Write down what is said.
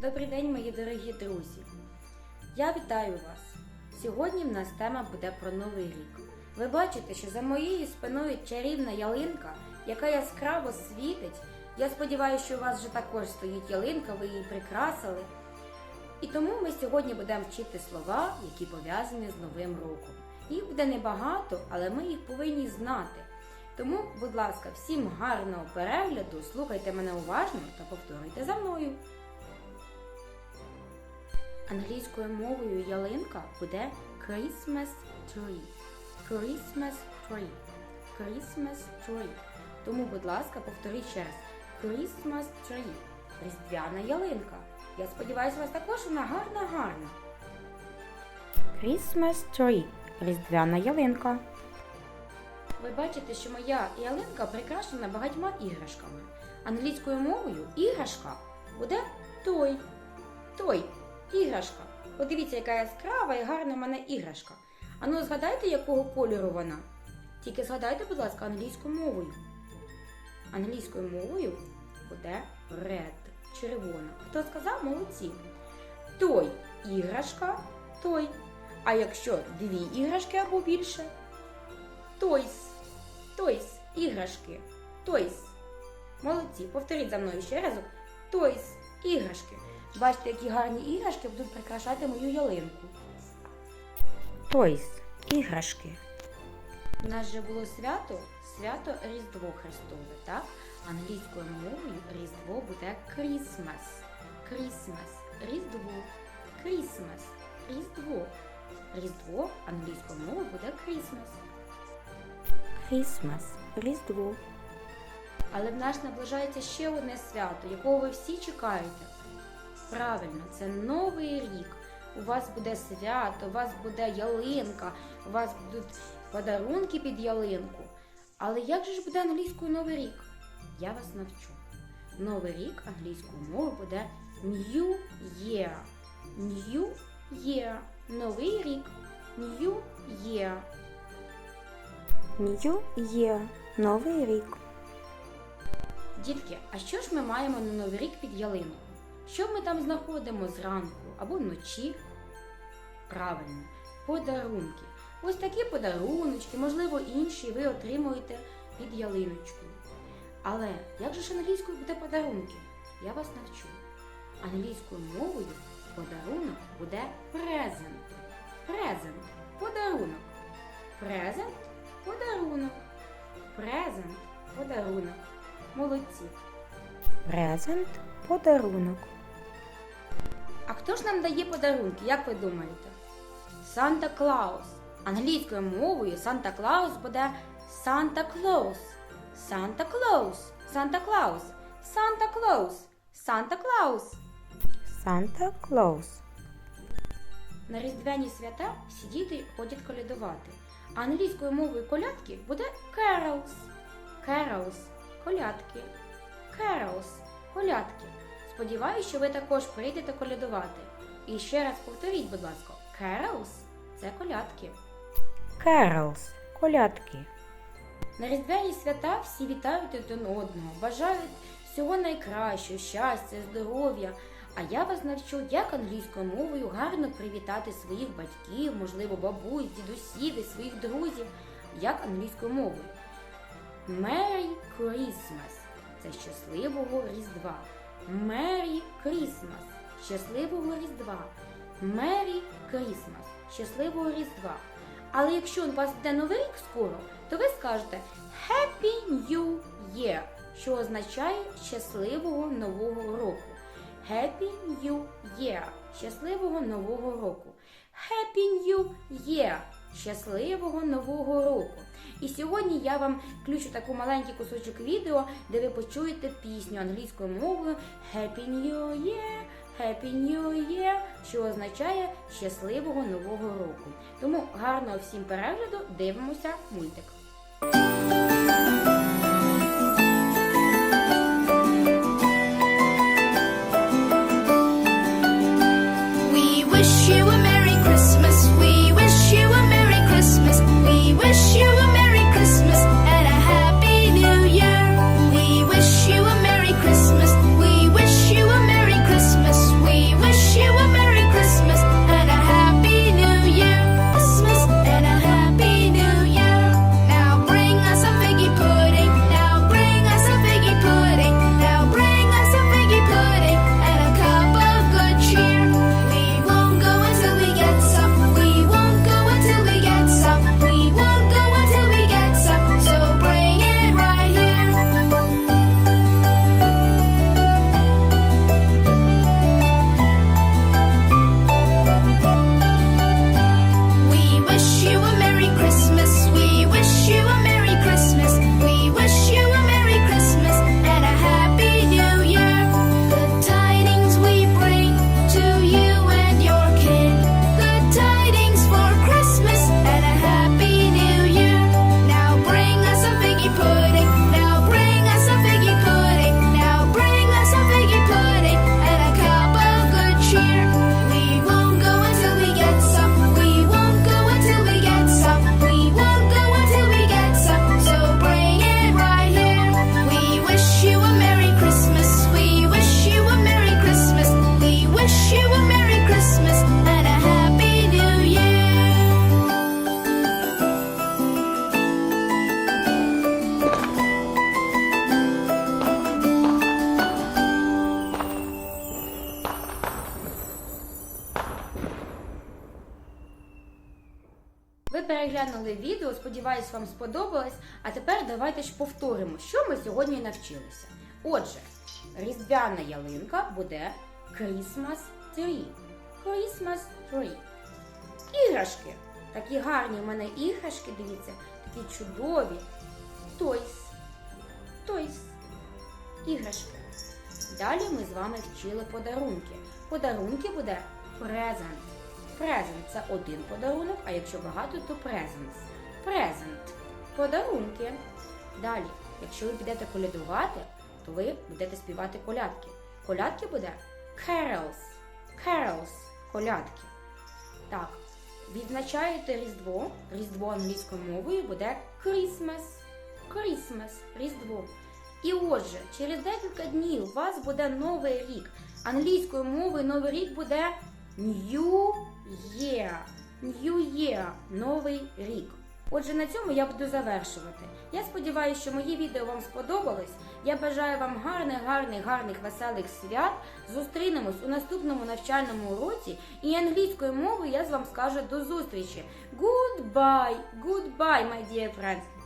Добрий день, мої дорогі друзі! Я вітаю вас! Сьогодні в нас тема буде про Новий рік. Ви бачите, що за моєю спиною чарівна ялинка, яка яскраво світить. Я сподіваюся, що у вас вже також стоїть ялинка, ви її прикрасили. І тому ми сьогодні будемо вчити слова, які пов'язані з Новим роком. Їх буде небагато, але ми їх повинні знати. Тому, будь ласка, всім гарного перегляду, слухайте мене уважно та повторюйте за мною. Англійською мовою ялинка буде Christmas tree. Christmas tree. Christmas tree. Тому, будь ласка, повторіть ще раз. Christmas tree. Різдвяна ялинка. Я сподіваюся, у вас також вона гарна-гарна. Christmas tree. Різдвяна ялинка. Ви бачите, що моя ялинка прикрашена багатьма іграшками. Англійською мовою іграшка буде той. Той. Іграшка. Подивіться, яка яскрава і гарна в мене іграшка. Ану, згадайте, якого кольору вона. Тільки згадайте, будь ласка, англійською мовою. Англійською мовою буде red, червона. Хто сказав, молодці. Той іграшка, той. А якщо дві іграшки або більше, тойс. Тойс, іграшки. Тойс. Молодці. Повторіть за мною ще разок. Тойс, іграшки. Бачите, які гарні іграшки будуть прикрашати мою ялинку. Тойс, іграшки. У нас же було свято, свято Різдво Христове, так? Англійською мовою Різдво буде Christmas. Christmas. Різдво. Christmas. Різдво. Різдво англійською мовою буде Christmas. Christmas. Різдво. Але в нас наближається ще одне свято, якого ви всі чекаєте. Правильно, це Новий рік. У вас буде свято, у вас буде ялинка, у вас будуть подарунки під ялинку. Але як же ж буде англійською Новий рік? Я вас навчу. Новий рік англійською мовою буде New Year. New Year. Новий рік. New Year. New Year. Новий рік. Дітки, а що ж ми маємо на Новий рік під ялинку? Що ми там знаходимо зранку або вночі? Правильно, подарунки. Ось такі подаруночки, можливо, інші ви отримуєте під ялиночкою. Але як же ж англійською буде подарунки? Я вас навчу. Англійською мовою подарунок буде презент. Презент подарунок. Презент подарунок. Презент подарунок. Молодці. Презент. Подарунок. А хто ж нам дає подарунки, як ви думаєте? Санта Клаус. Англійською мовою Санта Клаус буде Санта Клаус. Санта Клаус. Санта Клаус. Санта Клаус. Санта Клаус. Санта Клаус. На різдвяні свята всі діти ходять колядувати. А англійською мовою колядки буде carols. Carols – колядки. Carols – колядки. Сподіваюся, що ви також прийдете колядувати. І ще раз повторіть, будь ласка, carols – це колядки. Carols. Колядки. На різдвяні свята всі вітають один одного, бажають всього найкращого, щастя, здоров'я. А я вас навчу, як англійською мовою гарно привітати своїх батьків, можливо, бабусь, дідусів і своїх друзів, як англійською мовою. Merry Christmas – це щасливого Різдва. Merry Christmas – щасливого Різдва. Merry Christmas – щасливого Різдва. Але якщо у вас буде новий рік скоро, то ви скажете Happy New Year, що означає щасливого нового року. Happy New Year – щасливого нового року. Happy New Year – щасливого нового року. І сьогодні я вам включу таку маленький кусочок відео, де ви почуєте пісню англійською мовою Happy New Year, Happy New Year, що означає щасливого нового року. Тому гарного всім перегляду дивимося мультик. Переглянули відео, сподіваюсь, вам сподобалось. А тепер давайте ж повторимо, що ми сьогодні навчилися. Отже, різдвяна ялинка буде Christmas tree. Christmas tree. Іграшки. Такі гарні в мене іграшки, дивіться, такі чудові. Toys. Toys. Іграшки. Далі ми з вами вчили подарунки. Подарунки буде present. Present – це один подарунок, а якщо багато, то presents. Present. Подарунки. Далі, якщо ви підете колядувати, то ви будете співати колядки. Колядки буде carols. Carols. Колядки. Так, відзначаєте Різдво. Різдво англійською мовою буде Christmas. Christmas. Різдво. І отже, через декілька днів у вас буде новий рік. Англійською мовою новий рік буде New Year. New Year. Новий рік. Отже, на цьому я буду завершувати. Я сподіваюся, що мої відео вам сподобались. Я бажаю вам гарних, гарних, гарних, веселих свят. Зустрінемось у наступному навчальному уроці. І англійською мовою я з вам скажу до зустрічі. Goodbye, goodbye, my dear friends.